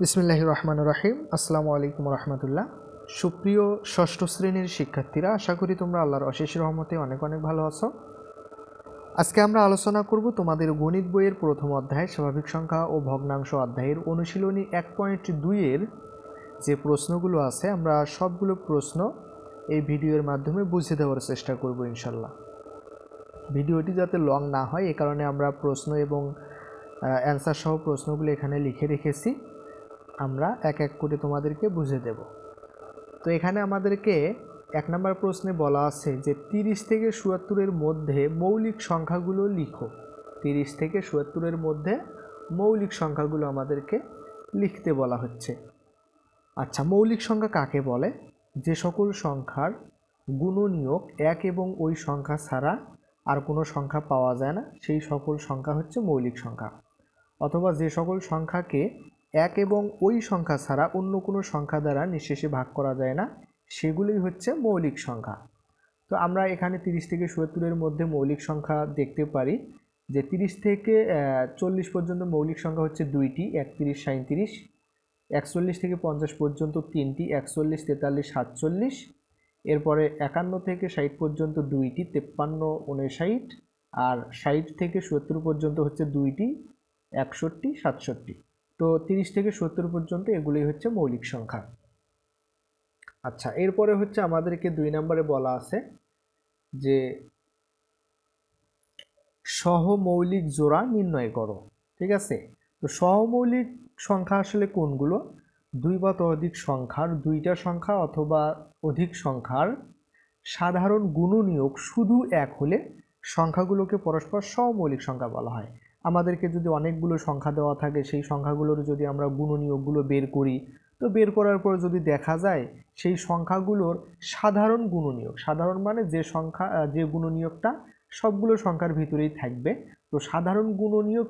বিসমিল্লাহ রহমান রাহিম। আসসালামু আলাইকুম রহমতুল্লাহ। সুপ্রিয় ষষ্ঠ শ্রেণির শিক্ষার্থীরা, আশা করি তোমরা আল্লাহর অশেষ রহমতে অনেক অনেক ভালো আছো। আজকে আমরা আলোচনা করব তোমাদের গণিত বইয়ের প্রথম অধ্যায়, স্বাভাবিক সংখ্যা ও ভগ্নাংশ অধ্যায়ের অনুশীলনী এক পয়েন্ট দুইয়ের যে প্রশ্নগুলো আছে, আমরা সবগুলো প্রশ্ন এই ভিডিওর মাধ্যমে বুঝে দেওয়ার চেষ্টা করব ইনশাল্লাহ ভিডিওটি যাতে লং না হয়, এ কারণে আমরা প্রশ্ন এবং অ্যান্সার সহ প্রশ্নগুলো এখানে লিখে রেখেছি। আমরা এক এক করে তোমাদেরকে বুঝে দেব। তো এখানে আমাদেরকে এক নম্বর প্রশ্নে বলা আছে যে, তিরিশ থেকে চুয়াত্তরের মধ্যে মৌলিক সংখ্যাগুলো লিখো। তিরিশ থেকে চুয়াত্তরের মধ্যে মৌলিক সংখ্যাগুলো আমাদেরকে লিখতে বলা হচ্ছে। আচ্ছা মৌলিক সংখ্যা কাকে বলে? যে সকল সংখ্যার গুণনীয়ক এক এবং ওই সংখ্যা ছাড়া আর কোনো সংখ্যা পাওয়া যায় না, সেই সকল সংখ্যা হচ্ছে মৌলিক সংখ্যা। অথবা যে সকল সংখ্যাকে এক এবং ওই সংখ্যা ছাড়া অন্য কোনো সংখ্যা দ্বারা নিঃশেষে ভাগ করা যায় না। সেগুলোই হচ্ছে মৌলিক সংখ্যা। তো আমরা এখানে তিরিশ থেকে সত্তরের মধ্যে মৌলিক সংখ্যা দেখতে পারি যে তিরিশ থেকে চল্লিশ পর্যন্ত মৌলিক সংখ্যা হচ্ছে দুইটি, একত্রিশ সাঁত্রিশ একচল্লিশ থেকে পঞ্চাশ পর্যন্ত তিনটি, একচল্লিশ, তেতাল্লিশ, সাতচল্লিশ, এরপরে একান্ন থেকে ষাট পর্যন্ত দুইটি, তেপ্পান্ন উনষাট আর ষাট থেকে সত্তর পর্যন্ত হচ্ছে দুইটি, একষট্টি, সাতষট্টি। তো তিরিশ থেকে সত্তর পর্যন্ত এগুলোই হচ্ছে মৌলিক সংখ্যা। আচ্ছা এরপরে হচ্ছে আমাদেরকে দুই নম্বরে বলা আছে যে সহমৌলিক জোড়া নির্ণয় করো, ঠিক আছে? তো সহমৌলিক সংখ্যা আসলে কোনগুলো? দুই বা ততোধিক সংখ্যার, দুইটা সংখ্যা অথবা অধিক সংখ্যার সাধারণ গুণনীয়ক শুধু এক হলে সংখ্যাগুলোকে পরস্পর সমৌলিক সংখ্যা বলা হয়। আমাদেরকে যদি অনেকগুলো সংখ্যা দেওয়া থাকে, সেই সংখ্যাগুলোর যদি আমরা গুণনীয়কগুলো বের করি, তো বের করার পর যদি দেখা যায়, সেই সংখ্যাগুলোর সাধারণ গুণনীয়ক, সাধারণ মানে যে সংখ্যা যে গুণনীয়কটা সবগুলো সংখ্যার ভিতরেই থাকবে। তো সাধারণ গুণনীয়ক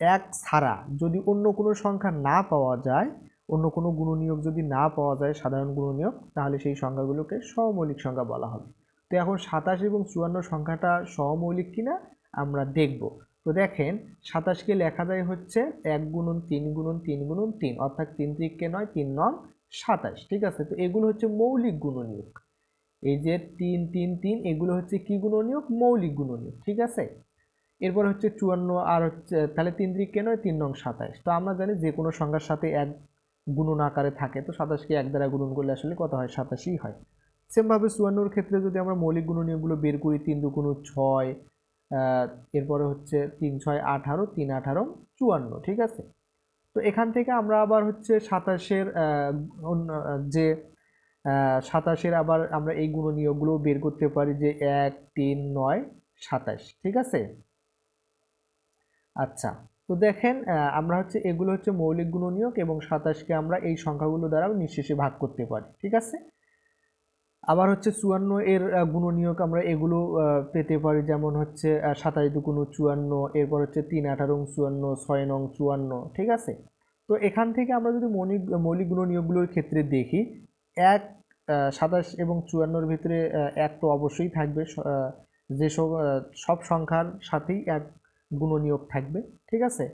এক ছাড়া যদি অন্য কোনো সংখ্যা না পাওয়া যায়, অন্য কোনো গুণনীয়ক যদি না পাওয়া যায়, সাধারণ গুণনীয়ক, তাহলে সেই সংখ্যাগুলোকে সমৌলিক সংখ্যা বলা হবে। তো এখন সাতাশ এবং চুয়ান্ন সংখ্যাটা সমৌলিক কিনা, আমরা দেখব। তো দেখেন, সাতাশকে লেখা যায় হচ্ছে এক গুণন তিন গুণন তিন গুণন তিন, অর্থাৎ তিন ত্রিককে নয়, তিন নং সাতাশ, ঠিক আছে? তো এগুলো হচ্ছে মৌলিক গুণনীয়ক। এই যে তিন তিন তিন, এগুলো হচ্ছে কি গুণনীয়ক? মৌলিক গুণনীয়ক, ঠিক আছে? এরপর হচ্ছে চুয়ান্ন, আর হচ্ছে, তাহলে তিন ত্রিককে নয়, তিন নং সাতাশ। তো আমরা জানি যে কোনো সংখ্যার সাথে এক গুণন আকারে থাকে, তো সাতাশকে এক দ্বারা গুণন করলে আসলে কত হয়? সাতাশই হয়। সেমভাবে চুয়ান্নর ক্ষেত্রে যদি আমরা মৌলিক গুণনীয়কগুলো বের করি, তিন দুগুণ ছয় এরপরে হচ্ছে তিন ছয় আঠারো, তিন আঠারো, চুয়ান্ন, ঠিক আছে? তো এখান থেকে আমরা আবার হচ্ছে সাতাশের যে সাতাশের আবার আমরা এই গুণনীয়কগুলো বের করতে পারি যে এক, তিন, নয়, সাতাশ, ঠিক আছে? আচ্ছা তো দেখেন আমরা হচ্ছে এগুলো হচ্ছে মৌলিক গুণনীয়ক এবং সাতাশকে আমরা এই সংখ্যাগুলো দ্বারাও নিঃশেষে ভাগ করতে পারি, ঠিক আছে? আবার হচ্ছে চুয়ান্ন এর গুণনীয়ক আমরা এগুলো পেতে পারি। যেমন হচ্ছে সাতাশ দুগুণ চুয়ান্ন, এরপর হচ্ছে তিন আঠারো চুয়ান্ন, ছয় নং চুয়ান্ন, ঠিক আছে? তো এখান থেকে আমরা যদি মৌলিক মৌলিক গুণনীয়কগুলোর ক্ষেত্রে দেখি, এক সাতাশ এবং চুয়ান্নর ভিতরে এক তো অবশ্যই থাকবে। যে সব সংখ্যার সাথেই এক গুণনীয়ক থাকবে, ঠিক আছে?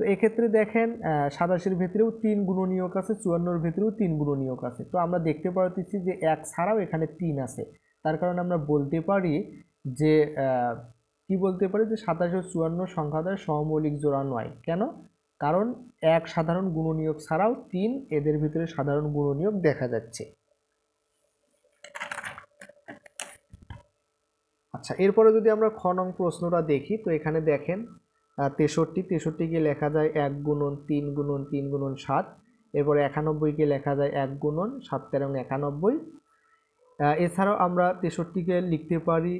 তো এক্ষেত্রে দেখেন সাতাশের ভেতরেও তিন গুণনীয়ক আছে, চুয়ান্নর ভেতরেও তিন গুণনীয়ক আছে। তো আমরা দেখতে পারতেছি যে এক ছাড়াও এখানে তিন আছে। তার কারণে আমরা বলতে পারি যে কি বলতে পারি যে সাতাশ ও চুয়ান্ন সংখ্যাদের সমমৌলিক জোড়া নয়। কেন? কারণ এক সাধারণ গুণনীয়ক ছাড়াও তিন এদের ভিতরে সাধারণ গুণনীয়ক দেখা যাচ্ছে। আচ্ছা এরপরে যদি আমরা খ নং প্রশ্নটা দেখি, তো এখানে দেখেন তেষট্টি তেষট্টিকে লেখা যায় এক গুণন তিন গুণন তিন গুণন সাত, এরপরে একানব্বইকে লেখা যায় এক গুণন সাত তেরো একানব্বই। এছাড়াও আমরা তেষট্টিকে লিখতে পারি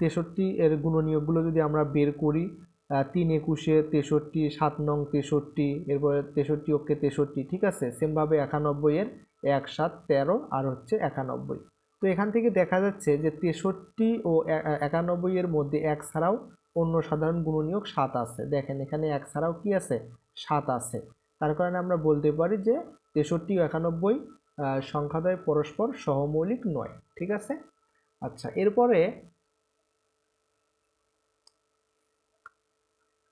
তেষট্টি এর গুণনীয়কগুলো যদি আমরা বের করি তিন একুশে তেষট্টি, সাত নং তেষট্টি, এরপরে তেষট্টি ওকে তেষট্টি, ঠিক আছে? সেমভাবে একানব্বইয়ের এক, সাত, তেরো আর হচ্ছে একানব্বই। তো এখান থেকে দেখা যাচ্ছে যে তেষট্টি ও একানব্বই এর মধ্যে এক ছাড়াও অন্য সাধারণ গুণনীয়ক সাত আছে। দেখেন এখানে এক ছাড়াও কি আছে? সাত আছে। তার কারণে আমরা বলতে পারি যে তেষট্টি একানব্বই সংখ্যাদ্বয় পরস্পর সহমৌলিক নয়। ঠিক আছে? আচ্ছা এরপরে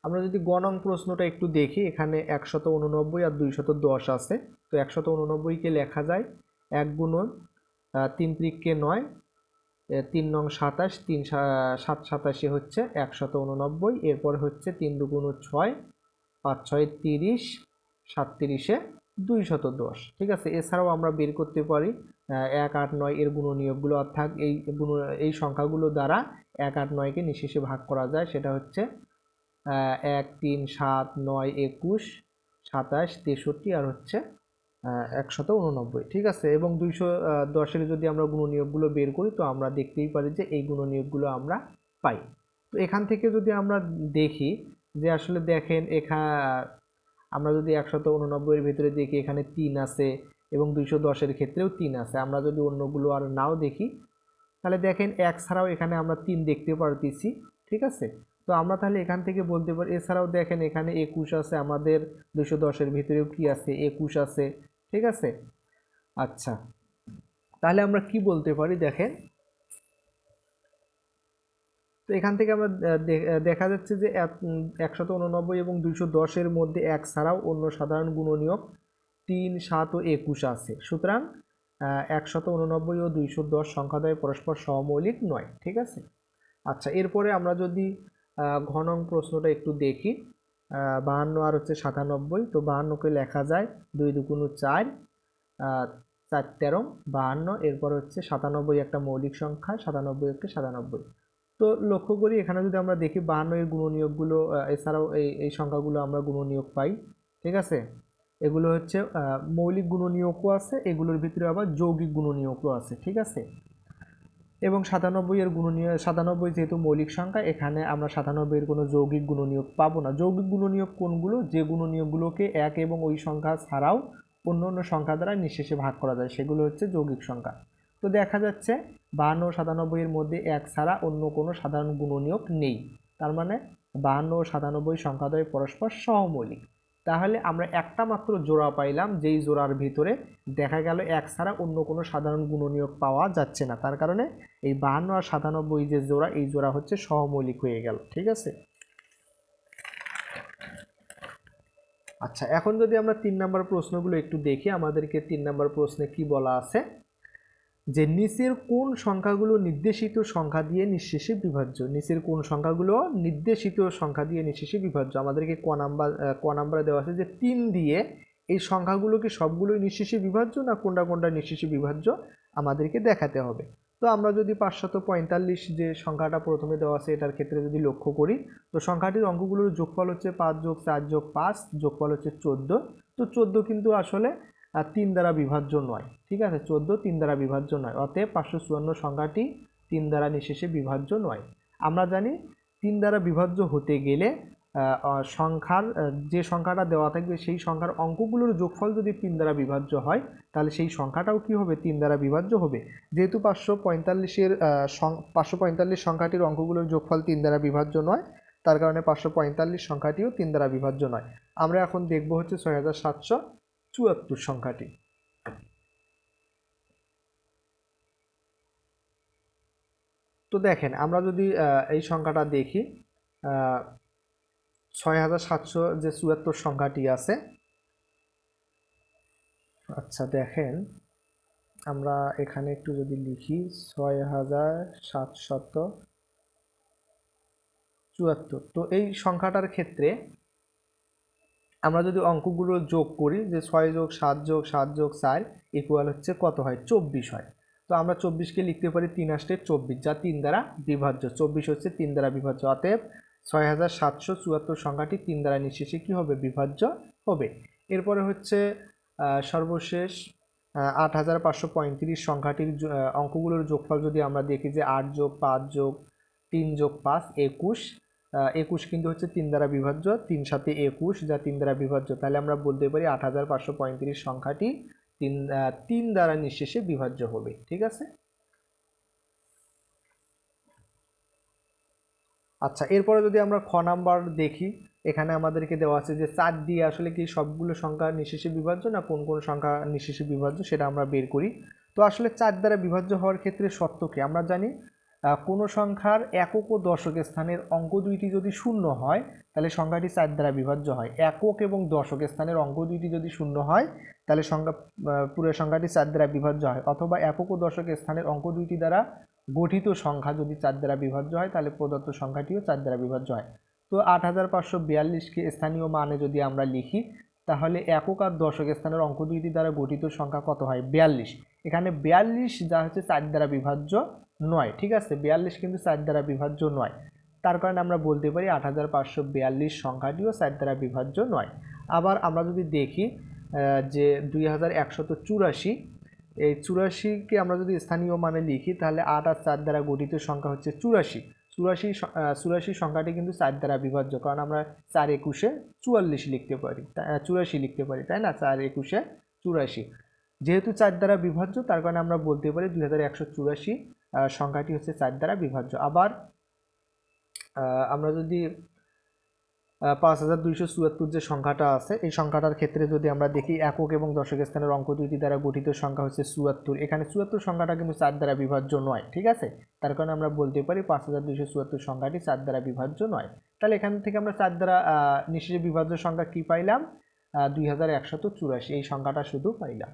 আমরা যদি গণং প্রশ্নটা একটু দেখি, এখানে একশত উননব্বই আর দুইশত দশ আছে। তো একশত উননব্বইকে লেখা যায়? এক গুণন তিন ত্রিককে নয়। তিন নং সাতাশ, তিন সাত সাতাশে হচ্ছে একশত উননব্বই, এরপর হচ্ছে তিন দুগুণ ছয়, পাঁচ ছয় তিরিশ, সাত তিরিশে দুইশত দশ। ঠিক আছে? এছাড়াও আমরা বের করতে পারি এক, আট, নয় এর গুণনীয়কগুলো অর্থাৎ এই গুণ, এই সংখ্যাগুলো দ্বারা এক, আট, নয়কে নিঃশেষে ভাগ করা যায়। সেটা হচ্ছে এক, তিন, সাত, নয়, একুশ, সাতাশ, তেষট্টি আর হচ্ছে একশত উননব্বই, ঠিক আছে? এবং দুইশো দশের যদি আমরা গুণনীয়কগুলো বের করি, তো আমরা দেখতেই পারি যে এই গুণনীয়কগুলো আমরা পাই। তো এখান থেকে যদি আমরা দেখি যে আসলে দেখেন এখা, আমরা যদি একশত উননব্বইয়ের ভিতরে দেখি এখানে তিন আছে এবং দুইশো দশের ক্ষেত্রেও তিন আছে, আমরা যদি অন্যগুলো আর নাও দেখি, তাহলে দেখেন এক ছাড়াও এখানে আমরা তিন দেখতে পারতেছি, ঠিক আছে? তো আমরা তাহলে এখান থেকে বলতে পারি, এছাড়াও দেখেন এখানে একুশ আছে, আমাদের দুশো দশের ভিতরেও কি আছে? একুশ আছে ঠিক আছে? আচ্ছা। তাহলে আমরা কি বলতে পারি? দেখেন। তো এখান থেকে আমরা দেখা যাচ্ছে যে একশত উননব্বই এবং দুইশো দশের মধ্যে এক ছাড়াও অন্য সাধারণ গুণনীয়ক তিন, সাত ও একুশ আছে। সুতরাং একশত উননব্বই ও দুইশো দশ সংখ্যাদ্বয় পরস্পর সমৌলিক নয়। ঠিক আছে? আচ্ছা এরপরে আমরা যদি ঘনং প্রশ্নটা একটু দেখি। বাহান্ন আর হচ্ছে সাতানব্বই, তো বাহান্নকে লেখা যায় দুই দুগুণ চার চার তেরো, বাহান্ন, এরপর হচ্ছে সাতানব্বই একটা মৌলিক সংখ্যা, সাতানব্বই একটি সাতানব্বই। তো লক্ষ্য করি এখানে যদি আমরা দেখি বাহান্ন এর গুণনীয়কগুলো এছাড়াও এই এই সংখ্যাগুলো আমরা গুণনীয়ক পাই, ঠিক আছে? এগুলো হচ্ছে মৌলিক গুণনীয়কও আছে, এগুলোর ভিতরে আবার যৌগিক গুণনীয়কও আছে, ঠিক আছে? এবং সাতানব্বই এর গুণনীয়, সাতানব্বই যেহেতু মৌলিক সংখ্যা, এখানে আমরা সাতানব্বই এর কোনো যৌগিক গুণনীয়ক পাবো না। যৌগিক গুণনীয়ক কোনগুলো? যে গুণনীয়কগুলোকে এক এবং ওই সংখ্যা ছাড়াও অন্য অন্য সংখ্যা দ্বারা নিঃশেষে ভাগ করা যায়, সেগুলো হচ্ছে যৌগিক সংখ্যা। তো দেখা যাচ্ছে বাহান্ন ও সাতানব্বই এর মধ্যে এক ছাড়া অন্য কোনো সাধারণ গুণনীয়ক নেই। তার মানে বাহান্ন ও সাতানব্বই সংখ্যাদ্বয় পরস্পর সহমৌলিক তাহলে আমরা একটা মাত্র জোড়া পাইলাম, যেই জোড়ার ভিতরে দেখা গেল এক ছাড়া অন্য কোনো সাধারণ গুণনীয়ক পাওয়া যাচ্ছে না। তার কারণে এই বাহান্ন আর সাতানব্বই যে জোড়া, এই জোড়া হচ্ছে সহমৌলিক হয়ে গেল, ঠিক আছে? আচ্ছা এখন যদি আমরা তিন নম্বর প্রশ্নগুলো একটু দেখি, আমাদেরকে তিন নম্বর প্রশ্নে কি বলা আছে? যে নিচের কোন সংখ্যাগুলো নির্দেশিত সংখ্যা দিয়ে নিঃশেষে বিভাজ্য? নিচের কোন সংখ্যাগুলো নির্দেশিত সংখ্যা দিয়ে নিঃশেষে বিভাজ্য? আমাদেরকে ক নাম্বার ক নাম্বারে দেওয়া আছে যে তিন দিয়ে এই সংখ্যাগুলো কি সবগুলোই নিঃশেষে বিভাজ্য না কোনটা কোনটা নিঃশেষে বিভাজ্য? আমাদেরকে দেখাতে হবে। তো আমরা যদি পাঁচশত পঁয়তাল্লিশ যে সংখ্যাটা প্রথমে দেওয়া আছে, এটার ক্ষেত্রে যদি লক্ষ্য করি, তো সংখ্যাটির অঙ্কগুলোর যোগফল হচ্ছে পাঁচ যোগ চার যোগ পাঁচ, যোগফল হচ্ছে চোদ্দ। তো চোদ্দ কিন্তু আসলে তিন দ্বারা বিভাজ্য নয়, ঠিক আছে? চোদ্দ তিন দ্বারা বিভাজ্য নয়, অতএব পাঁচশো চুয়ান্ন সংখ্যাটি তিন দ্বারা নিঃশেষে বিভাজ্য নয়। আমরা জানি, তিন দ্বারা বিভাজ্য হতে গেলে সংখ্যার যে সংখ্যাটা দেওয়া থাকবে সেই সংখ্যার অঙ্কগুলোর যোগফল যদি তিন দ্বারা বিভাজ্য হয়, তাহলে সেই সংখ্যাটাও কি হবে? তিন দ্বারা বিভাজ্য হবে। যেহেতু পাঁচশো পঁয়তাল্লিশের পাঁচশো পঁয়তাল্লিশ সংখ্যাটির অঙ্কগুলোর যোগফল তিন দ্বারা বিভাজ্য নয়, তার কারণে পাঁচশো পঁয়তাল্লিশ সংখ্যাটিও তিন দ্বারা বিভাজ্য নয়। আমরা এখন দেখব হচ্ছে ছয় হাজার সাতশো চুয়াত্তর সংখ্যাটি। তো দেখেন, আমরা যদি এই সংখ্যাটা দেখি ছয় হাজার সাতশো যে চুয়াত্তর সংখ্যাটি আছে। আচ্ছা দেখেন, আমরা এখানে একটু যদি লিখি, ছয় হাজার সাতশত চুয়াত্তর। তো এই সংখ্যাটার ক্ষেত্রে আমরা যদি অঙ্কগুলো যোগ করি, যে ছয় যোগ সাত যোগ সাত যোগ চার ইকুয়াল হচ্ছে কত হয়? চব্বিশ হয়। তো আমরা চব্বিশকে লিখতে পারি, তিন আষ্টে চব্বিশ, যা তিন দ্বারা বিভাজ্য। চব্বিশ হচ্ছে তিন দ্বারা বিভাজ্য। অতএব ছয় হাজার সাতশো চুয়াত্তর সংখ্যাটি তিন দ্বারা নিঃশেষে কী হবে? বিভাজ্য হবে। এরপরে হচ্ছে সর্বশেষ আট হাজার পাঁচশো পঁয়ত্রিশ সংখ্যাটির অঙ্কগুলোর যোগফল যদি আমরা দেখি যে আট যোগ পাঁচ যোগ তিন যোগ পাঁচ, একুশ একুশ কিন্তু হচ্ছে তিন দ্বারা বিভাজ্য, তিন সাথে একুশ যা তিন দ্বারা বিভাজ্য। তাহলে আমরা বলতে পারি আট হাজার পাঁচশো পঁয়ত্রিশ সংখ্যাটি তিন তিন দ্বারা নিঃশেষে বিভাজ্য হবে। ঠিক আছে? আচ্ছা এরপরে যদি আমরা খ নাম্বার দেখি, এখানে আমাদেরকে দেওয়া আছে যে চার দিয়ে আসলে কি সবগুলো সংখ্যা নিঃশেষে বিভাজ্য না কোন কোন সংখ্যা নিঃশেষে বিভাজ্য সেটা আমরা বের করি? তো আসলে চার দ্বারা বিভাজ্য হওয়ার ক্ষেত্রে শর্ত কি? আমরা জানি কোনো সংখ্যার একক ও দশক স্থানের অঙ্ক দুইটি যদি শূন্য হয়, তাহলে সংখ্যাটি চার দ্বারা বিভাজ্য হয়। একক এবং দশক স্থানের অঙ্ক দুইটি যদি শূন্য হয়, তাহলে সংখ্যা পুরো সংখ্যাটি চার দ্বারা বিভাজ্য হয়। অথবা একক ও দশক স্থানের অঙ্ক দুইটি দ্বারা গঠিত সংখ্যা যদি চার দ্বারা বিভাজ্য হয়, তাহলে প্রদত্ত সংখ্যাটিও চার দ্বারা বিভাজ্য হয়। তো আট হাজার পাঁচশো বিয়াল্লিশকে স্থানীয় মানে যদি আমরা লিখি, তাহলে একক আর দশক স্থানের অঙ্ক দুইটি দ্বারা গঠিত সংখ্যা কত হয়? বিয়াল্লিশ। এখানে বিয়াল্লিশ যা হচ্ছে চার দ্বারা বিভাজ্য নয়, ঠিক আছে? বিয়াল্লিশ কিন্তু চার দ্বারা বিভাজ্য নয়। তার কারণে আমরা বলতে পারি আট হাজার পাঁচশো বিয়াল্লিশ সংখ্যাটিও চার দ্বারা বিভাজ্য নয়। আবার আমরা যদি দেখি যে দুই হাজার একশত চুরাশি এই চুরাশিকে আমরা যদি স্থানীয় মানে লিখি, তাহলে আট আর চার দ্বারা গঠিত সংখ্যা হচ্ছে চুরাশি। চুরাশি চুরাশি সংখ্যাটি কিন্তু চার দ্বারা বিভাজ্য, কারণ আমরা চার একুশে চুয়াল্লিশ লিখতে পারি চুরাশি লিখতে পারি, তাই না? চার একুশে চুরাশি। যেহেতু চার দ্বারা বিভাজ্য, তার কারণে আমরা বলতে পারি দুই হাজার একশো চুরাশি সংখ্যাটি হচ্ছে চার দ্বারা বিভাজ্য। আবার আমরা যদি পাঁচ হাজার দুইশো চুয়াত্তর যে সংখ্যাটা আছে, এই সংখ্যাটার ক্ষেত্রে যদি আমরা দেখি, একক এবং দশক স্থানের অঙ্ক দুইটি দ্বারা গঠিত সংখ্যা হচ্ছে চুয়াত্তর। এখানে চুয়াত্তর সংখ্যাটা কিন্তু চার দ্বারা বিভাজ্য নয়, ঠিক আছে? তার কারণে আমরা বলতে পারি পাঁচ হাজার দুইশো চুয়াত্তর সংখ্যাটি চার দ্বারা বিভাজ্য নয়। তাহলে এখান থেকে আমরা চার দ্বারা নিঃশেষে বিভাজ্য সংখ্যা কি পাইলাম? দুই হাজার একশত চুরাশি, এই সংখ্যাটা শুধু পাইলাম।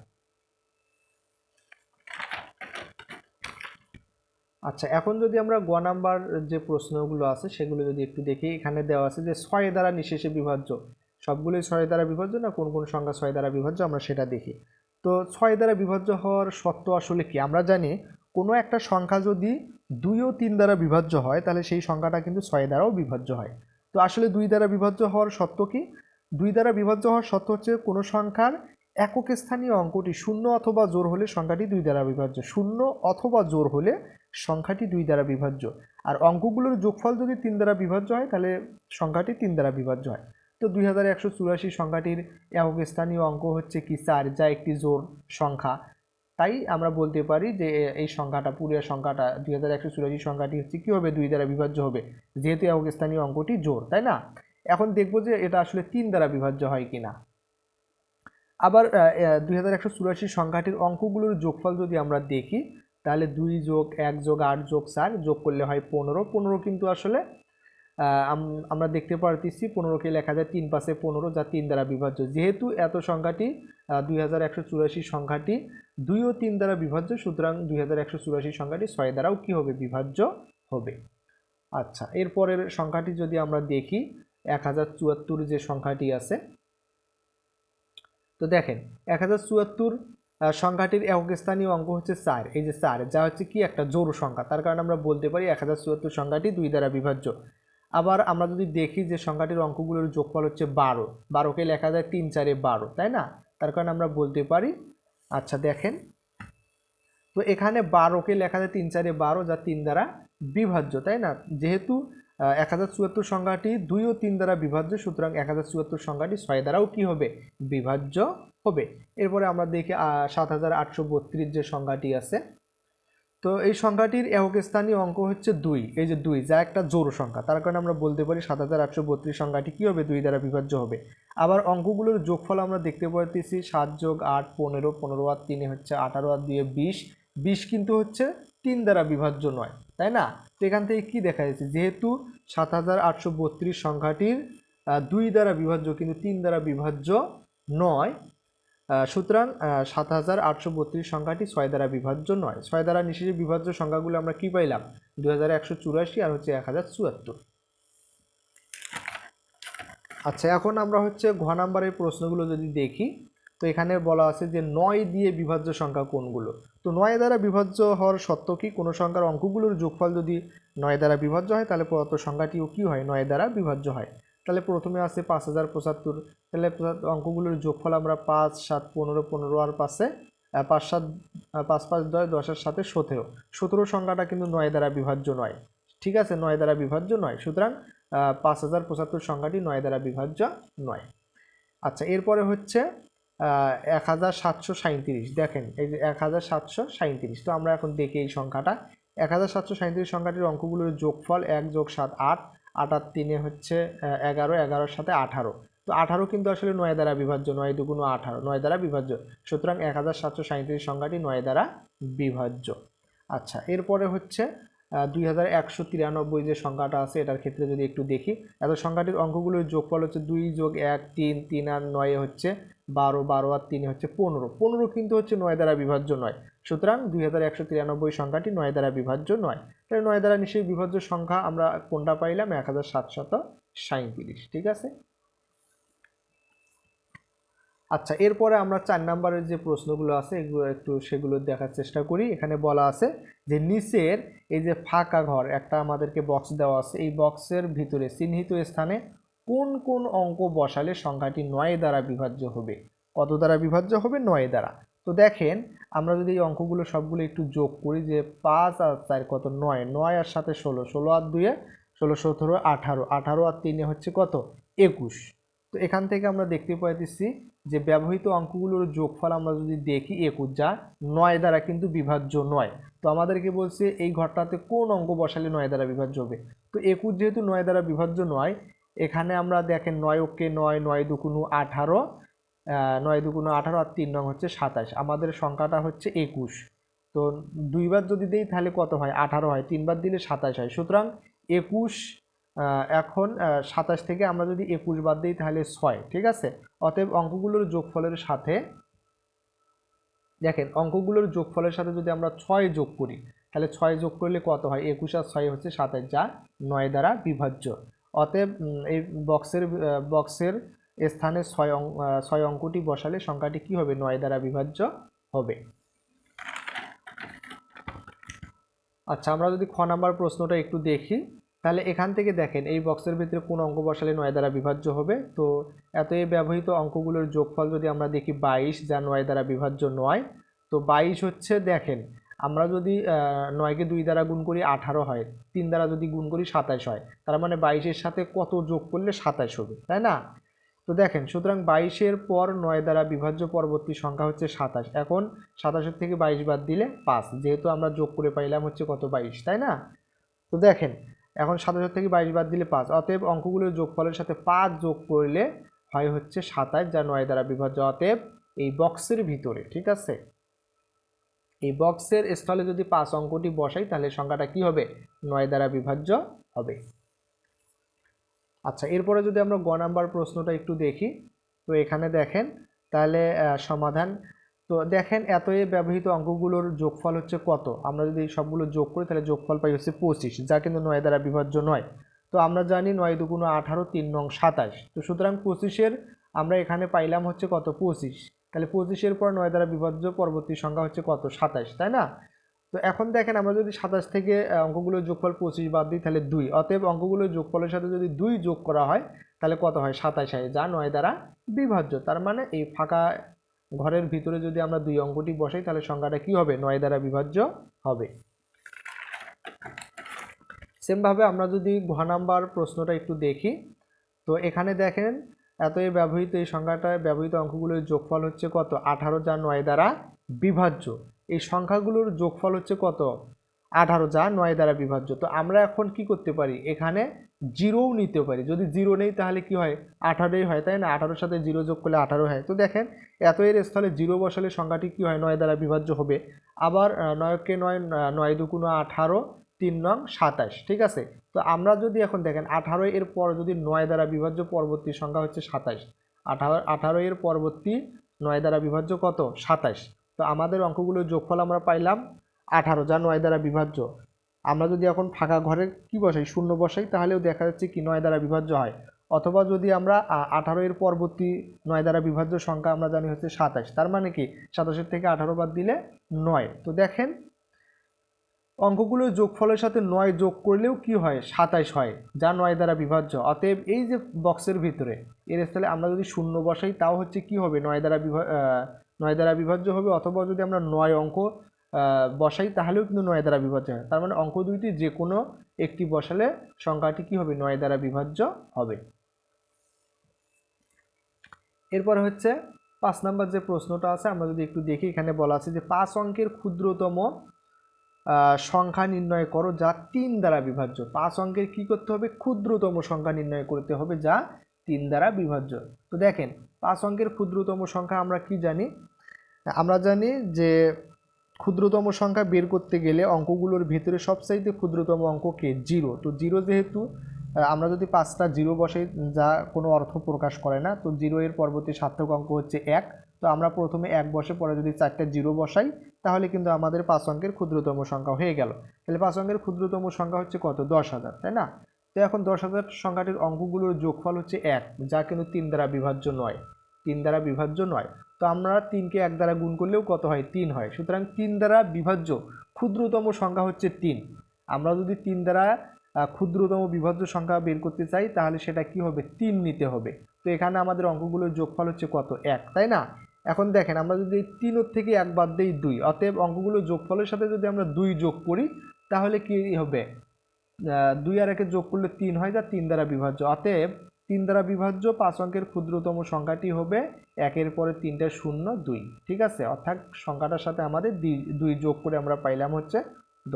আচ্ছা এখন যদি আমরা গ নাম্বার যে প্রশ্নগুলো আছে, সেগুলো যদি একটু দেখি, এখানে দেওয়া আছে যে ছয় দ্বারা নিঃশেষে বিভাজ্য। সবগুলোই ছয় দ্বারা বিভাজ্য না কোন কোন সংখ্যা ছয় দ্বারা বিভাজ্য, আমরা সেটা দেখি। তো ছয় দ্বারা বিভাজ্য হওয়ার সত্য আসলে কি? আমরা জানি কোনো একটা সংখ্যা যদি দুই ও তিন দ্বারা বিভাজ্য হয়, তাহলে সেই সংখ্যাটা কিন্তু ছয় দ্বারাও বিভাজ্য হয়। তো আসলে দুই দ্বারা বিভাজ্য হওয়ার সত্য কি? দুই দ্বারা বিভাজ্য হওয়ার সত্য হচ্ছে কোনো সংখ্যার একক স্থানীয় অঙ্কটি শূন্য অথবা জোর হলে সংখ্যাটি দুই দ্বারা বিভাজ্য। শূন্য অথবা জোর হলে সংখ্যাটি দুই দ্বারা বিভাজ্য। আর অঙ্কগুলোর যোগফল যদি তিন দ্বারা বিভাজ্য হয়, তাহলে সংখ্যাটি তিন দ্বারা বিভাজ্য হয়। তো দুই হাজার একশো চুরাশি সংখ্যাটির একক স্থানীয় অঙ্ক হচ্ছে কি চার, যা একটি জোর সংখ্যা। তাই আমরা বলতে পারি যে এই সংখ্যাটা পুরো সংখ্যাটা, দুই হাজার একশো চুরাশি সংখ্যাটি হচ্ছে কী হবে, দুই দ্বারা বিভাজ্য হবে। যেহেতু একক স্থানীয় অঙ্কটি জোর তাই না? এখন দেখব যে এটা আসলে তিন দ্বারা বিভাজ্য হয় কিনা। আবার দুই হাজার একশো চুরাশি সংখ্যাটির অঙ্কগুলোর যোগফল যদি আমরা দেখি, তাহলে দুই যোগ এক যোগ আট যোগ চার যোগ করলে হয় পনেরো। পনেরো কিন্তু আসলে আমরা দেখতে পারতেছি পনেরোকে লেখা যায় তিন পাশে পনেরো, যা তিন দ্বারা বিভাজ্য। যেহেতু এত সংখ্যাটি দুই হাজার একশো চুরাশি সংখ্যাটি দুই ও তিন দ্বারা বিভাজ্য, সুতরাং দুই হাজার একশো চুরাশি সংখ্যাটি ছয় দ্বারাও কী হবে? বিভাজ্য হবে। আচ্ছা এরপরের সংখ্যাটি যদি আমরা দেখি, এক হাজার চুয়াত্তর যে সংখ্যাটি আছে তো দেখেন, এক হাজার চুয়াত্তর সংখ্যাটির একক স্থানীয় অঙ্ক হচ্ছে চার। এই যে চার, যা হচ্ছে কি একটা জোর সংখ্যা। তার কারণে আমরা বলতে পারি এক হাজার চুয়াত্তর সংখ্যাটি দুই দ্বারা বিভাজ্য। আবার আমরা যদি দেখি যে সংখ্যাটির অঙ্কগুলোর যোগফল হচ্ছে বারো, বারোকে লেখা যায় তিন চারে বারো, তাই না? তার কারণে আমরা বলতে পারি আচ্ছা দেখেন, তো এখানে বারোকে লেখা যায় তিন চারে বারো, যা তিন দ্বারা বিভাজ্য, তাই না? যেহেতু এক হাজার চুয়াত্তর সংখ্যাটি দুই ও তিন দ্বারা বিভাজ্য, সুতরাং এক হাজার চুয়াত্তর সংখ্যাটি ছয় দ্বারাও কি হবে? বিভাজ্য হবে। এরপরে আমরা দেখি সাত হাজার আটশো বত্রিশ যে সংখ্যাটি আছে। তো এই সংখ্যাটির একক স্থানীয় অঙ্ক হচ্ছে দুই। এই যে দুই, যা একটা জোর সংখ্যা। তার কারণে আমরা বলতে পারি সাত হাজার আটশো বত্রিশ সংখ্যাটি কী হবে? দুই দ্বারা বিভাজ্য হবে। আবার অঙ্কগুলোর যোগফল আমরা দেখতে পাইতেছি সাত যোগ আট পনেরো পনেরো আর তিনে হচ্ছে আঠারো, আর দুয়ে বিশ। বিশ কিন্তু হচ্ছে তিন দ্বারা বিভাজ্য নয়। তাই না? তো এখান থেকে কী দেখা যাচ্ছে? যেহেতু সাত হাজার আটশো বত্রিশ সংখ্যাটির দুই দ্বারা বিভাজ্য কিন্তু তিন দ্বারা বিভাজ্য নয়। সুতরাং সাত হাজার আটশো বত্রিশ সংখ্যাটি ছয় দ্বারা বিভাজ্য নয়। ছয় দ্বারা নিঃশেষে বিভাজ্য সংখ্যাগুলো আমরা কি পাইলাম? দু হাজার একশো চুরাশি আর হচ্ছে এক হাজার চুয়াত্তর। আচ্ছা এখন আমরা হচ্ছে ঘ নাম্বারের প্রশ্নগুলো যদি দেখি তো এখানে বলা আছে যে নয় দিয়ে বিভাজ্য সংখ্যা কোনগুলো? তো নয় দ্বারা বিভাজ্য হওয়ার সত্য কি? কোনো সংখ্যার অঙ্কগুলোর যোগফল যদি নয় দ্বারা বিভাজ্য হয়, তাহলে প্রদত্ত সংখ্যাটিও কি হয়? নয় দ্বারা বিভাজ্য হয়। তাহলে প্রথমে আছে পাঁচ হাজার পঁচাত্তর। তাহলে অঙ্কগুলোর যোগফল আমরা পাঁচ, সাত, পনেরো পনেরো আর পাশে পাঁচ, সাত পাঁচ পাঁচ, দশ দশের সাথে সতেরো। সতেরো সংখ্যাটা কিন্তু নয় দ্বারা বিভাজ্য নয়। ঠিক আছে? নয় দ্বারা বিভাজ্য নয়। সুতরাং পাঁচ হাজার পঁচাত্তর সংখ্যাটি নয় দ্বারা বিভাজ্য নয়। আচ্ছা এরপরে হচ্ছে এক হাজার সাতশো সাঁত্রিশ দেখেন, এই যে এক হাজার সাতশো সাঁত্রিশ তো আমরা এখন দেখি এই সংখ্যাটা। এক হাজার সাতশো সাঁত্রিশ সংখ্যাটির অঙ্কগুলোর যোগফল এক যোগ সাত আট। আট আর তিনে হচ্ছে এগারো। এগারোর সাথে আঠারো। তো আঠারো কিন্তু আসলে নয় দ্বারা বিভাজ্য, নয় দুগুণ আঠারো। নয় দ্বারা বিভাজ্য। সুতরাং এক হাজার সাতশো সাঁত্রিশ সংখ্যাটি নয় দ্বারা বিভাজ্য। আচ্ছা এরপরে হচ্ছে দুই হাজার একশো তিরানব্বই যে সংখ্যাটা আছে, এটার ক্ষেত্রে যদি একটু দেখি, এত সংখ্যাটির অঙ্কগুলোর যোগফল হচ্ছে দুই যোগ এক, তিন তিন আর নয়ে হচ্ছে বারো বারো আর তিনে হচ্ছে পনেরো। পনেরো কিন্তু হচ্ছে নয় দ্বারা বিভাজ্য নয়। সুতরাং দুই হাজার একশো তিরানব্বই সংখ্যাটি নয় দ্বারা বিভাজ্য নয়। তাহলে নয় দ্বারা নিশ্চয়ই বিভাজ্য সংখ্যা আমরা কোনটা পাইলাম? এক হাজার সাতশত সাঁত্রিশ ঠিক আছে? আচ্ছা এরপরে আমরা চার নম্বরের যে প্রশ্নগুলো আছে, এগুলো একটু সেগুলো দেখার চেষ্টা করি। এখানে বলা আছে যে নিচের এই যে ফাঁকা ঘর, একটা আমাদেরকে বক্স দেওয়া আছে। এই বক্সের ভিতরে চিহ্নিত স্থানে কোন কোন অঙ্ক বসালে সংখ্যাটি নয় দ্বারা বিভাজ্য হবে? কত দ্বারা বিভাজ্য হবে? নয় দ্বারা। তো দেখেন, আমরা যদি এই অঙ্কগুলো সবগুলো একটু যোগ করি যে পাঁচ আর চার কত? নয়। নয় আর সাথে ষোলো। ষোলো আর দুয়ে ষোলো, সতেরো, আঠারো। আঠারো আর তিনে হচ্ছে কত? একুশ। তো এখান থেকে আমরা দেখতে পাইতেছি যে ব্যবহৃত অঙ্কগুলোর যোগফল আমরা যদি দেখি, একুশ যা নয় দ্বারা কিন্তু বিভাজ্য নয়। তো আমাদেরকে বলছে এই ঘরটাতে কোন অঙ্ক বসালে নয় দ্বারা বিভাজ্য হবে? তো একুশ যেহেতু নয় দ্বারা বিভাজ্য নয় এখানে আমরা দেখেন নয় ওকে নয় নয় দুকুনু আঠারো নয় দুগুণ আঠারো আর তিন নং হচ্ছে সাতাশ। আমাদের সংখ্যাটা হচ্ছে একুশ। তো দুইবার যদি দেই তাহলে কত হয়? আঠারো হয়। তিনবার দিলে সাতাশ হয়। সুতরাং একুশ এখন সাতাশ থেকে আমরা যদি একুশ বাদ দিই তাহলে ছয়, ঠিক আছে? অতএব অঙ্কগুলোর যোগফলের সাথে দেখেন, অঙ্কগুলোর যোগফলের সাথে যদি আমরা ছয় যোগ করি, তাহলে ছয় যোগ করলে কত হয়? একুশ আর ছয় হচ্ছে সাতাশ, যা নয় দ্বারা বিভাজ্য। অতএব এই বক্সের বক্সের স্থানে ছয় অঙ্ক ছয় অঙ্কটি বসালে সংখ্যাটি কি হবে? নয় দ্বারা বিভাজ্য হবে। আচ্ছা আমরা যদি খ নাম্বার প্রশ্নটা একটু দেখি, তাহলে এখান থেকে দেখেন, এই বক্সের ভিতরে কোন অঙ্ক বসালে নয় দ্বারা বিভাজ্য হবে? তো এত এই ব্যবহৃত অঙ্কগুলোর যোগফল যদি আমরা দেখি বাইশ, যা নয় দ্বারা বিভাজ্য নয়, তো বাইশ হচ্ছে, দেখেন আমরা যদি নয়কে দুই দ্বারা গুণ করি আঠারো হয়, তিন দ্বারা যদি গুণ করি সাতাশ হয়, তার মানে বাইশের সাথে কত যোগ করলে সাতাশ হবে, তাই না? তো দেখেন, সুতরাং বাইশের পর নয় দ্বারা বিভাজ্য পরবর্তী সংখ্যা হচ্ছে সাতাশ, এখন সাতাশের থেকে বাইশ বাদ দিলে পাঁচ, যেহেতু আমরা যোগ করে পাইলাম হচ্ছে কত বাইশ, তাই না? তো দেখেন, এখন সাতাশের থেকে বাইশ বাদ দিলে পাঁচ, অতএব অঙ্কগুলোর যোগফলের সাথে পাঁচ যোগ করলে হয় হচ্ছে সাতাশ, যা নয় দ্বারা বিভাজ্য, অতএব এই বক্সের ভিতরে, ঠিক আছে? এই বক্সের স্থলে যদি পাঁচ অঙ্কটি বসাই, তাহলে সংখ্যাটা কি হবে? নয় দ্বারা বিভাজ্য হবে। আচ্ছা এরপরে যদি আমরা গ নাম্বার প্রশ্নটা একটু দেখি, তো এখানে দেখেন, তাহলে সমাধান, তো দেখেন এত এ ব্যবহৃত অঙ্কগুলোর যোগফল হচ্ছে কত? আমরা যদি সবগুলো যোগ করি, তাহলে যোগফল পাই হচ্ছে পঁচিশ, যা কিন্তু নয় দ্বারা বিভাজ্য নয়। তো আমরা জানি নয় দুগুণ আঠারো তিন নং সাতাশ। তো সুতরাং পঁচিশের আমরা এখানে পাইলাম হচ্ছে কত? পঁচিশ। তাহলে পঁচিশের পর নয় দ্বারা বিভাজ্য পরবর্তী সংখ্যা হচ্ছে কত? সাতাশ, তাই না? তো এখন দেখেন আমরা যদি সাতাশ থেকে অঙ্কগুলোর যোগফল পঁচিশ বাদ দিই, তাহলে দুই। অতএব অঙ্কগুলোর যোগফলের সাথে যদি দুই যোগ করা হয়, তাহলে কত হয়? সাতাশ হয়, যা নয় দ্বারা বিভাজ্য। তার মানে এই ফাঁকা ঘরের ভিতরে যদি আমরা দুই অঙ্কটি বসাই, তাহলে সংখ্যাটা কি হবে? নয় দ্বারা বিভাজ্য হবে। সেমভাবে আমরা যদি ঘ নাম্বার প্রশ্নটা একটু দেখি, তো এখানে দেখেন এত এই ব্যবহৃত, এই সংখ্যাটায় ব্যবহৃত অঙ্কগুলোর যোগফল হচ্ছে কত? আঠারো যা নয় দ্বারা বিভাজ্য। এই সংখ্যাগুলোর যোগফল হচ্ছে কত? আঠারো যা নয় দ্বারা বিভাজ্য। তো আমরা এখন কি করতে পারি? এখানে জিরোও নিতে পারি। যদি জিরো নেই, তাহলে কি হয়? আঠারোই হয়, তাই না? আঠারোর সাথে জিরো যোগ করলে আঠারো হয়। তো দেখেন এত এর স্থলে জিরো বসালে সংখ্যাটি কি হয়? নয় দ্বারা বিভাজ্য হবে। আবার নয়কে নয় নয় দুগুণ আঠারো তিন নং সাতাশ, ঠিক আছে? তো আমরা যদি এখন দেখেন আঠারো এর পর যদি নয় দ্বারা বিভাজ্য পরবর্তী সংখ্যা হচ্ছে সাতাশ। আঠারো আঠারো এর পরবর্তী নয় দ্বারা বিভাজ্য কত? সাতাশ। তো আমাদের অঙ্কগুলোর যোগফল আমরা পাইলাম আঠারো, যা নয় দ্বারা বিভাজ্য। আমরা যদি এখন ফাঁকা ঘরে কি বসাই? শূন্য বসাই, তাহলেও দেখা যাচ্ছে কি নয় দ্বারা বিভাজ্য হয়। অথবা যদি আমরা আঠারো এর পরবর্তী নয় দ্বারা বিভাজ্য সংখ্যা আমরা জানি হচ্ছে সাতাশ। তার মানে কি? সাতাশের থেকে আঠারো বাদ দিলে নয়। তো দেখেন অঙ্কগুলোর যোগফলের সাথে নয় যোগ করলেও কি হয়? সাতাইশ হয়, যা নয় দ্বারা বিভাজ্য। অতএব এই যে বক্সের ভিতরে, এর স্থলে আমরা যদি শূন্য বসাই, তাও হচ্ছে কি হবে? নয় দ্বারা বিভা নয় দ্বারা বিভাজ্য হবে, অথবা যদি আমরা নয় অঙ্ক বসাই, তাহলেও কিন্তু নয় দ্বারা বিভাজ্য হয়। তার মানে অঙ্ক দুইটি যে কোনো একটি বসালে সংখ্যাটি কি হবে? নয় দ্বারা বিভাজ্য হবে। এরপর হচ্ছে পাঁচ নাম্বার যে প্রশ্নটা আছে, আমরা যদি একটু দেখি, এখানে বলা আছে যে পাঁচ অঙ্কের ক্ষুদ্রতম সংখ্যা নির্ণয় করো যা তিন দ্বারা বিভাজ্য। পাঁচ অঙ্কের কি করতে হবে? ক্ষুদ্রতম সংখ্যা নির্ণয় করতে হবে যা তিন দ্বারা বিভাজ্য। তো দেখেন, পাঁচ অঙ্কের ক্ষুদ্রতম সংখ্যা আমরা কি জানি? আমরা জানি যে ক্ষুদ্রতম সংখ্যা বের করতে গেলে অঙ্কগুলোর ভেতরে সবচাইতে ক্ষুদ্রতম অঙ্ক কে? জিরো। তো জিরো যেহেতু আমরা যদি পাঁচটা জিরো বসে যা কোনো অর্থ প্রকাশ করে না, তো জিরো এর পরবর্তী সার্থক অঙ্ক হচ্ছে এক। তো আমরা প্রথমে এক বসে পরে যদি চারটা জিরো বসাই, তাহলে কিন্তু আমাদের পাঁচ অঙ্কের ক্ষুদ্রতম সংখ্যা হয়ে গেল। তাহলে পাঁচ অঙ্কের ক্ষুদ্রতম সংখ্যা হচ্ছে কত? দশ হাজার, তাই না? তো এখন দশ হাজার সংখ্যাটির অঙ্কগুলোর যোগফল হচ্ছে এক, যা কিন্তু তিন দ্বারা বিভাজ্য নয়। তিন দ্বারা বিভাজ্য নয়। তো আমরা তিনকে এক দ্বারা গুণ করলেও কত হয়? তিন হয়। সুতরাং তিন দ্বারা বিভাজ্য ক্ষুদ্রতম সংখ্যা হচ্ছে তিন। আমরা যদি তিন দ্বারা ক্ষুদ্রতম বিভাজ্য সংখ্যা বের করতে চাই, তাহলে সেটা কি হবে? তিন নিতে হবে। তো এখানে আমাদের অঙ্কগুলোর যোগফল হচ্ছে কত? এক, তাই না? এখন দেখেন, আমরা যদি এই তিনের থেকে এক বাদ দিই দুই, অতএব অঙ্কগুলোর যোগফলের সাথে যদি আমরা দুই যোগ করি, তাহলে কি হবে? দুই আর একে যোগ করলে তিন হয় যা তিন দ্বারা বিভাজ্য। অতএব তিন দ্বারা বিভাজ্য পাঁচ অঙ্কের ক্ষুদ্রতম সংখ্যাটি হবে একের পরে তিনটা শূন্য দুই, ঠিক আছে? অর্থাৎ সংখ্যাটার সাথে আমাদের দুই যোগ করে আমরা পাইলাম হচ্ছে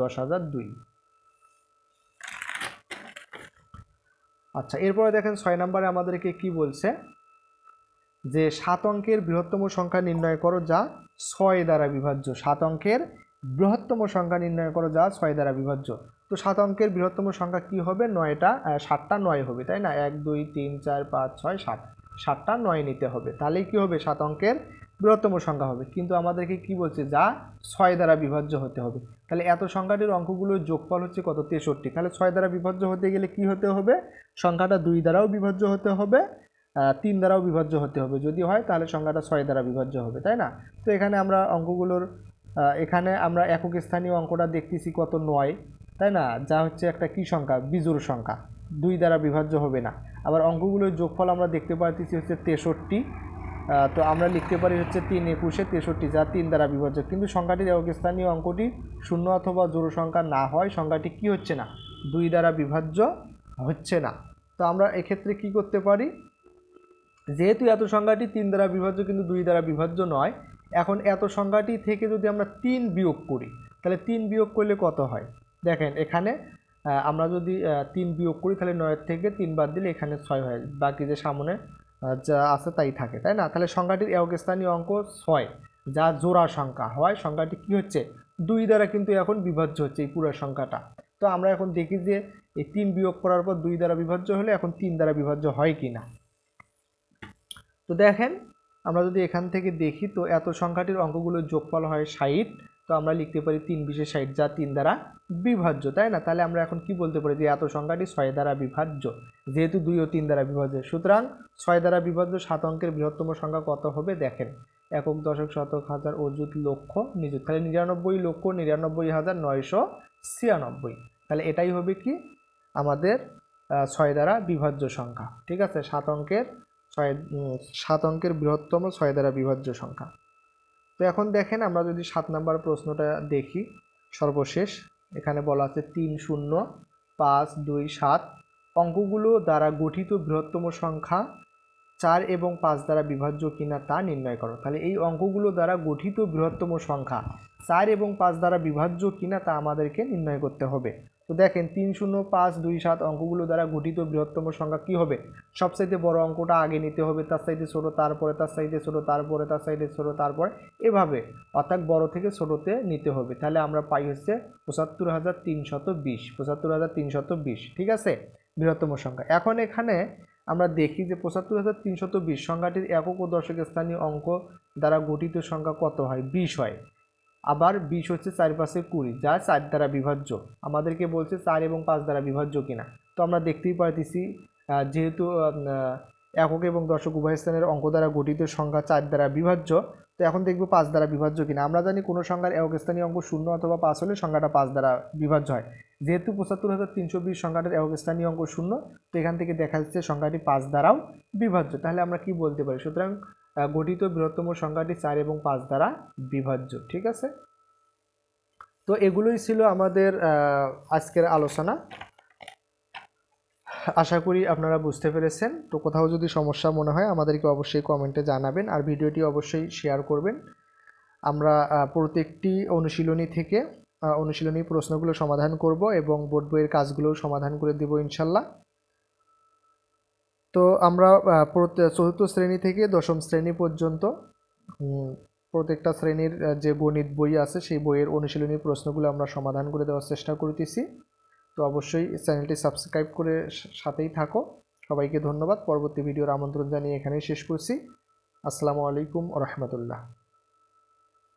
দশ হাজার দুই। আচ্ছা এরপরে দেখেন ছয় নম্বরে আমাদেরকে কি বলছে? যে সাত অঙ্কের বৃহত্তম সংখ্যা নির্ণয় করো যা ছয় দ্বারা বিভাজ্য। সাত অঙ্কের বৃহত্তম সংখ্যা নির্ণয় করো যা ছয় দ্বারা বিভাজ্য। তো সাত অঙ্কের বৃহত্তম সংখ্যা কি হবে? নয়টা সাতটা নয় হবে, তাই না? এক, দুই, তিন, চার, পাঁচ, ছয়, সাত। সাতটা নয় নিতে হবে। তাহলে কি হবে? সাত অঙ্কের বৃহত্তম সংখ্যা হবে। কিন্তু আমাদেরকে কি বলছে? যা ছয় দ্বারা বিভাজ্য হতে হবে। তাহলে এত সংখ্যাটির অঙ্কগুলোর যোগফল হচ্ছে কত? তেষট্টি। তাহলে ছয় দ্বারা বিভাজ্য হতে গেলে কি হতে হবে? সংখ্যাটা দুই দ্বারাও বিভাজ্য হতে হবে। তিন দ্বারাও বিভাজ্য হতে হবে। যদি হয়, তাহলে সংখ্যাটা ছয় দ্বারা বিভাজ্য হবে, তাই না? তো এখানে আমরা অঙ্কগুলোর এখানে আমরা একক স্থানীয় অঙ্কটা দেখতেছি কত নয়, তাই না? যা হচ্ছে একটা কি সংখ্যা? বিজোড় সংখ্যা। দুই দ্বারা বিভাজ্য হবে না। আবার অঙ্কগুলোর যোগফল আমরা দেখতে পাচ্ছি হচ্ছে তেষট্টি তো আমরা লিখতে পারি হচ্ছে তিন একুশে তেষট্টি, যা তিন দ্বারা বিভাজ্য। কিন্তু সংখ্যাটির একক স্থানীয় অঙ্কটি শূন্য অথবা জোড় সংখ্যা না হয়, সংখ্যাটি কি হচ্ছে না? দুই দ্বারা বিভাজ্য হচ্ছে না। তো আমরা এক্ষেত্রে কি করতে পারি? যেহেতু এত সংখ্যাটি তিন দ্বারা বিভাজ্য, কিন্তু দুই দ্বারা বিভাজ্য নয়, এখন এত সংখ্যাটি থেকে যদি আমরা তিন বিয়োগ করি, তাহলে তিন বিয়োগ করলে কত হয়? দেখেন, এখানে আমরা যদি তিন বিয়োগ করি, তাহলে নয়ের থেকে তিন বাদ দিলে এখানে ছয় হয়। বাকি যে সামনে যা আছে তাই থাকে, তাই না? তাহলে সংখ্যাটির স্থানীয় অঙ্ক ছয়, যা জোড়া সংখ্যা হয়। সংখ্যাটি কি হচ্ছে? দুই দ্বারা কিন্তু এখন বিভাজ্য হচ্ছে এই পুরো সংখ্যাটা। তো আমরা এখন দেখি যে এই তিন বিয়োগ করার পর দুই দ্বারা বিভাজ্য হলে এখন তিন দ্বারা বিভাজ্য হয় কি না তো দেখেন, আমরা যদি এখান থেকে দেখি, তো এত সংখ্যাটির অঙ্কগুলোর যোগফল হয় ষাট, তো আমরা লিখতে পারি তিন বিশেষ ষাট যা তিন দ্বারা বিভাজ্য, তাই না? তাহলে আমরা এখন কি বলতে পারি যে এত সংখ্যাটি ছয় দ্বারা বিভাজ্য? যেহেতু দুই ও তিন দ্বারা বিভাজ্য, সুতরাং ছয় দ্বারা বিভাজ্য সাত অঙ্কের বৃহত্তম সংখ্যা কত হবে? দেখেন, একক দশক শতক হাজার অযুত লক্ষ নিযুত। তাহলে নিরানব্বই লক্ষ নিরানব্বই হাজার নয়শো ছিয়ানব্বই। তাহলে এটাই হবে কি? আমাদের ছয় দ্বারা বিভাজ্য সংখ্যা, ঠিক আছে? সাত অঙ্কের ছয় সাত অঙ্কের বৃহত্তম ছয় দ্বারা বিভাজ্য সংখ্যা। তো এখন দেখেন আমরা যদি সাত নাম্বার প্রশ্নটা দেখি, সর্বশেষ, এখানে বলা আছে তিন, শূন্য, পাঁচ, দুই, সাত। অঙ্কগুলো দ্বারা গঠিত বৃহত্তম সংখ্যা চার এবং পাঁচ দ্বারা বিভাজ্য কিনা তা নির্ণয় করো। তাহলে এই অঙ্কগুলো দ্বারা গঠিত বৃহত্তম সংখ্যা চার এবং পাঁচ দ্বারা বিভাজ্য কিনা তা আমাদেরকে নির্ণয় করতে হবে। তো দেখেন, তিন শূন্য পাঁচ দুই সাত অঙ্কগুলো দ্বারা গঠিত বৃহত্তম সংখ্যা কি হবে? সবচাইতে বড় অঙ্কটা আগে নিতে হবে, তার সাইডে ছোট, তারপরে তার সাইডে ছোট, তারপরে তার সাইডে ছোট, তারপরে এভাবে। অর্থাৎ বড় থেকে ছোটতে নিতে হবে। তাহলে আমরা পাই হচ্ছে পঁচাত্তর হাজার তিনশত বিশ, পঁচাত্তর হাজার তিনশত বিশ, ঠিক আছে? বৃহত্তম সংখ্যা। এখন এখানে আমরা দেখি যে পঁচাত্তর হাজার তিনশত বিশ সংখ্যাটির একক ও দশক স্থানীয় অঙ্ক দ্বারা গঠিত সংখ্যা কত হয়? বিশ হয়। আবার বিশ হচ্ছে চারপাশে কুড়ি, যা চার দ্বারা বিভাজ্য। আমাদেরকে বলছে চার এবং পাঁচ দ্বারা বিভাজ্য কিনা। তো আমরা দেখতেই পাইতেছি যেহেতু একক এবং দশক উভয় স্থানের অঙ্ক দ্বারা গঠিত সংখ্যা চার দ্বারা বিভাজ্য, তো এখন দেখব পাঁচ দ্বারা বিভাজ্য কিনা। আমরা জানি কোনো সংখ্যার একক স্থানীয় অঙ্ক শূন্য অথবা পাঁচ হলে সংখ্যাটা পাঁচ দ্বারা বিভাজ্য হয়। যেহেতু পঁচাত্তর হাজার তিনশো বিশ সংখ্যাটার একক স্থানীয় অঙ্ক শূন্য, তো এখান থেকে দেখা যাচ্ছে সংখ্যাটি পাঁচ দ্বারাও বিভাজ্য। তাহলে আমরা কি বলতে পারি? সুতরাং গঠিত বৃহত্তম সংখ্যাটি চার এবং পাঁচ দ্বারা বিভাজ্য, ঠিক আছে? তো এগুলোই ছিল আমাদের আজকের আলোচনা। আশা করি আপনারা বুঝতে পেরেছেন। তো কোথাও যদি সমস্যা মনে হয়, আমাদেরকে অবশ্যই কমেন্টে জানাবেন আর ভিডিওটি অবশ্যই শেয়ার করবেন। আমরা প্রত্যেকটি অনুশীলনী থেকে অনুশীলনী প্রশ্নগুলো সমাধান করব এবং বোর্ড বইয়ের কাজগুলোও সমাধান করে দেব ইনশাল্লাহ। তো আমরা চতুর্থ শ্রেণি থেকে দশম শ্রেণি পর্যন্ত প্রত্যেকটা শ্রেণির যে গণিত বই আছে, সেই বইয়ের অনুশীলনী প্রশ্নগুলো আমরা সমাধান করে দেওয়ার চেষ্টা করতেছি। তো অবশ্যই চ্যানেলটি সাবস্ক্রাইব করে সাথেই থাকো। সবাইকে ধন্যবাদ। পরবর্তী ভিডিওর আমন্ত্রণ জানিয়ে এখানেই শেষ করছি। আসসালামু আলাইকুম রহমতুল্লাহ।